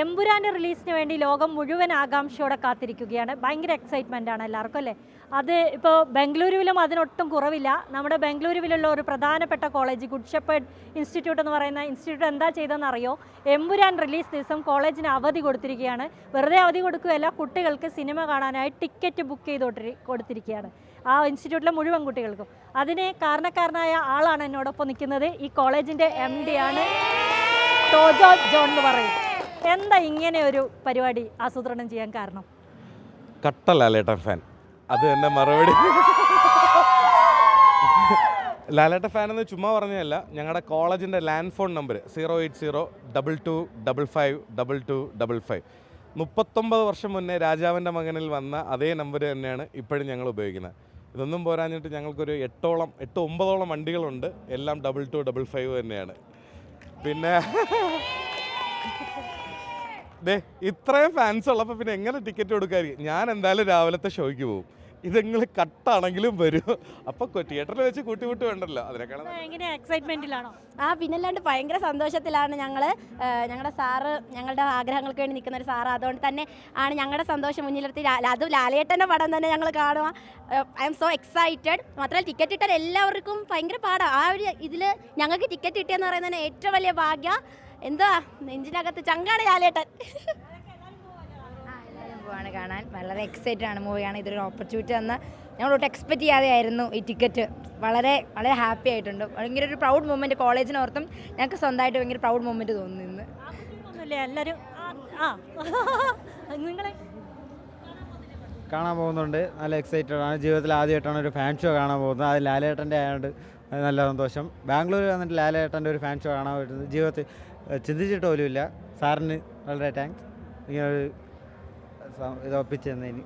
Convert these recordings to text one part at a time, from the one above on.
എമ്പുരാന്റെ റിലീസിന് വേണ്ടി ലോകം മുഴുവൻ ആകാംക്ഷയോടെ കാത്തിരിക്കുകയാണ്. ഭയങ്കര എക്സൈറ്റ്മെന്റ് ആണ് എല്ലാവർക്കും അല്ലേ? അത് ഇപ്പോൾ ബംഗളൂരുവിലും അതിനൊട്ടും കുറവില്ല. നമ്മുടെ ബംഗളൂരുവിലുള്ള ഒരു പ്രധാനപ്പെട്ട കോളേജ് ഗുഡ് ഷെപ്പേഡ് ഇൻസ്റ്റിറ്റ്യൂട്ട് എന്ന് പറയുന്ന ഇൻസ്റ്റിറ്റ്യൂട്ട് എന്താ ചെയ്തതെന്ന് അറിയോ? എമ്പുരാൻ റിലീസ് ദിവസം കോളേജിന് അവധി കൊടുത്തിരിക്കുകയാണ്. വെറുതെ അവധി കൊടുക്കുകയല്ല കുട്ടികൾക്ക് സിനിമ കാണാനായി ടിക്കറ്റ് ബുക്ക് ചെയ്ത് കൊടുത്തിരിക്കുകയാണ്. ആ ഇൻസ്റ്റിറ്റ്യൂട്ടിലെ മുഴുവൻ കുട്ടികൾക്കും. അതിന് കാരണക്കാരനായ ആളാണ് എന്നോടൊപ്പം നിൽക്കുന്നത് ഈ കോളേജിന്റെ എം ആണ്. ടോജോ ജോൺ എന്ന് പറയും എന്താ ഇങ്ങനെ ഒരു പരിപാടി ആസൂത്രണം ചെയ്യാൻ കാരണം? കട്ട ലാലേട്ടൻ ഫാൻ. അത് തന്നെ മറുപടി. ലാലേട്ടൻ ഫാൻ എന്ന് ചുമ്മാ പറഞ്ഞതല്ല. ഞങ്ങളുടെ കോളേജിന്റെ land phone number zero eight zero double two double five double two double five. മുപ്പത്തൊമ്പത് വർഷം മുന്നേ രാജാവിന്റെ മകനിൽ വന്ന അതേ നമ്പർ തന്നെയാണ് ഇപ്പോഴും ഞങ്ങൾ ഉപയോഗിക്കുന്നത്. ഇതൊന്നും പോരാഞ്ഞിട്ട് ഞങ്ങൾക്കൊരു എട്ടോളം എട്ട് ഒമ്പതോളം വണ്ടികളുണ്ട്. എല്ലാം ഡബിൾ ടു ഡബിൾ ഫൈവ് തന്നെയാണ്. പിന്നെ ദേ ഇത്രയും ഫാൻസ് ഉള്ളപ്പോൾ പിന്നെ എങ്ങനെ ടിക്കറ്റ് കൊടുക്കാതിരിക്കും ഞാൻ എന്തായാലും രാവിലത്തെ ഷോയ്ക്ക് പോകും ഇതെങ്ങൾ കട്ടാണെങ്കിലും വരും. അപ്പൊ തിയേറ്ററിൽ വെച്ച് കൂട്ടിമുട്ട് വേണ്ടല്ലോ. എക്സൈറ്റ്മെന്റിലാണോ ആ പിന്നല്ലാണ്ട് ഭയങ്കര സന്തോഷത്തിലാണ് ഞങ്ങൾ ഞങ്ങളുടെ സാറ് ഞങ്ങളുടെ ആഗ്രഹങ്ങൾക്ക് വേണ്ടി നിൽക്കുന്ന ഒരു സാറ്. അതുകൊണ്ട് തന്നെ ആണ് ഞങ്ങളുടെ സന്തോഷം മുന്നിലെത്തി. അതും ലാലേട്ടന്റെ പടം തന്നെ ഞങ്ങൾ കാണുക. I'm so excited. മാത്രമല്ല ടിക്കറ്റ് ഇട്ടാൽ എല്ലാവർക്കും ഭയങ്കര പാടാണ് ആ ഒരു ഇതിൽ ഞങ്ങൾക്ക് ടിക്കറ്റ് കിട്ടിയെന്ന് പറയുന്നത് തന്നെ ഏറ്റവും വലിയ ഭാഗ്യ. എന്താ നെഞ്ചിനകത്ത് ചങ്കാണ് ചാലേട്ടൻ പോവാണ് കാണാൻ. വളരെ എക്സൈറ്റഡ് ആണ്. മൂവിയാണ് ഇതൊരു ഓപ്പർച്യൂണിറ്റി തന്ന. ഞങ്ങളൊട്ട് എക്സ്പെക്റ്റ് ചെയ്യാതെയായിരുന്നു ഈ ടിക്കറ്റ് വളരെ വളരെ ഹാപ്പി ആയിട്ടുണ്ട്. ഭയങ്കര ഒരു പ്രൗഡ് മൂമെന്റ് കോളേജിനോർത്തും ഞങ്ങൾക്ക് സ്വന്തമായിട്ട് ഭയങ്കര പ്രൗഡ് മൂമെന്റ് തോന്നുന്നു ഇന്ന്. ഒന്നുമില്ല എല്ലാവരും കാണാൻ പോകുന്നുണ്ട്. നല്ല എക്സൈറ്റഡ് ആണ്. ജീവിതത്തിൽ ആദ്യമായിട്ടാണ് ഒരു ഫാൻ ഷോ കാണാൻ പോകുന്നത്. അത് ലാലേട്ടന്റെ ആയതുകൊണ്ട് നല്ല സന്തോഷം. ബാംഗ്ലൂർ വന്നിട്ട് ലാലേട്ടന്റെ ഒരു ഫാൻ ഷോ കാണാൻ പറ്റുന്നത്. ജീവിതത്തിൽ ചിന്തിച്ചിട്ട് പോലുമില്ല. സാറിന് വളരെ താങ്ക്സ് ഇങ്ങനെ ഒരു സം- ഇത് ഒപ്പിച്ചു തന്നതിന്.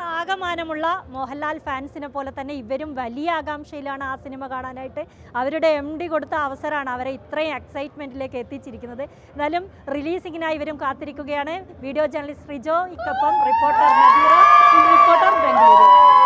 ആകമാനമുള്ള മോഹൻലാൽ ഫാൻസിനെ പോലെ തന്നെ ഇവരും വലിയ ആകാംക്ഷയിലാണ് ആ സിനിമ കാണാനായിട്ട്. അവരുടെ എം ഡി കൊടുത്ത അവസരമാണ് അവരെ ഇത്രയും എക്സൈറ്റ്മെന്റിലേക്ക് എത്തിച്ചിരിക്കുന്നത്. എന്നാലും റിലീസിങ്ങിനായി ഇവരും കാത്തിരിക്കുകയാണ്. വീഡിയോ ജേർണലിസ്റ്റ് റിജോ ഇക്കൊപ്പം റിപ്പോർട്ടർ നദീറ